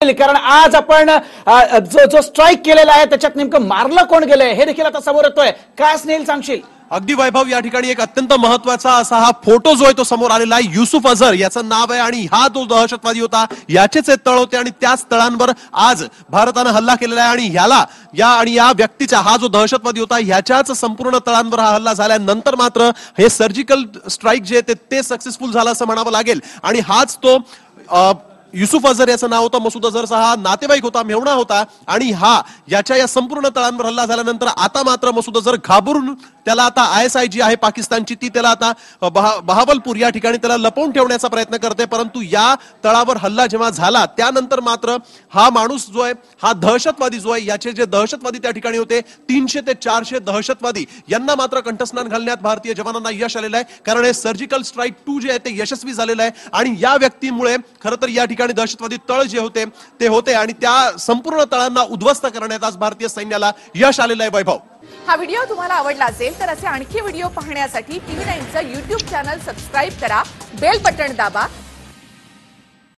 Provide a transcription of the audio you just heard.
कारण आज आपण जो जो स्ट्राईक केलेला आहे त्याच्यात नेमकं मारलं कोण गेलंय हे देखील आता समोर येतोय. काय स्नेल सांगशील? अगदी वैभव या ठिकाणी एक अत्यंत महत्त्वाचा असा हा फोटो जो आहे तो समोर आलेला आहे. युसुफ अझर याचं नाव आहे आणि हा जो दहशतवादी होता याचेच हे तळ होते आणि त्याच तळांवर आज भारतानं हल्ला केलेला आहे आणि ह्याला या आणि या व्यक्तीचा हा जो दहशतवादी होता ह्याच्याच संपूर्ण तळांवर हा हल्ला झाल्यानंतर मात्र हे सर्जिकल स्ट्राईक जे आहे ते- सक्सेसफुल झालं असं म्हणावं लागेल. आणि हाच तो अ, युसुफ अझर याचं नाव होतं मसूद अझरचा हा नातेवाईक होता मेवणा होता. आणि हा याच्या या संपूर्ण तळांवर हल्ला झाल्यानंतर आता मात्र मसूद अझर घाबरून त्याला आता आय एस आय जी आहे पाकिस्तानची ती त्याला आता बहा- बहावलपूर या ठिकाणी त्याला लपवून ठेवण्याचा प्रयत्न करते परंतु या तळावर हल्ला जेव्हा झाला त्यानंतर मात्र हा माणूस जो आहे हा दहशतवादी जो आहे याचे जे दहशतवादी त्या ठिकाणी होते तीनशे ते चारशे दहशतवादी यांना मात्र कंठस्नान घालण्यात भारतीय जवानांना यश आलेलं आहे. कारण हे सर्जिकल स्ट्राईक टू जे आहे ते यशस्वी झालेलं आहे. आणि या व्यक्तीमुळे खरं तर या ठिकाणी ठिकाणी दहशतवादी तळ जे होते ते होते आणि त्या संपूर्ण तळांना उद्ध्वस्त करण्यात आज भारतीय सैन्याला यश आलेलं आहे वैभव. हा व्हिडिओ तुम्हाला आवडला असेल तर असे आणखी व्हिडिओ पाहण्यासाठी टीव्ही नाईनचं युट्यूब चॅनल सबस्क्राईब करा बेल बटन दाबा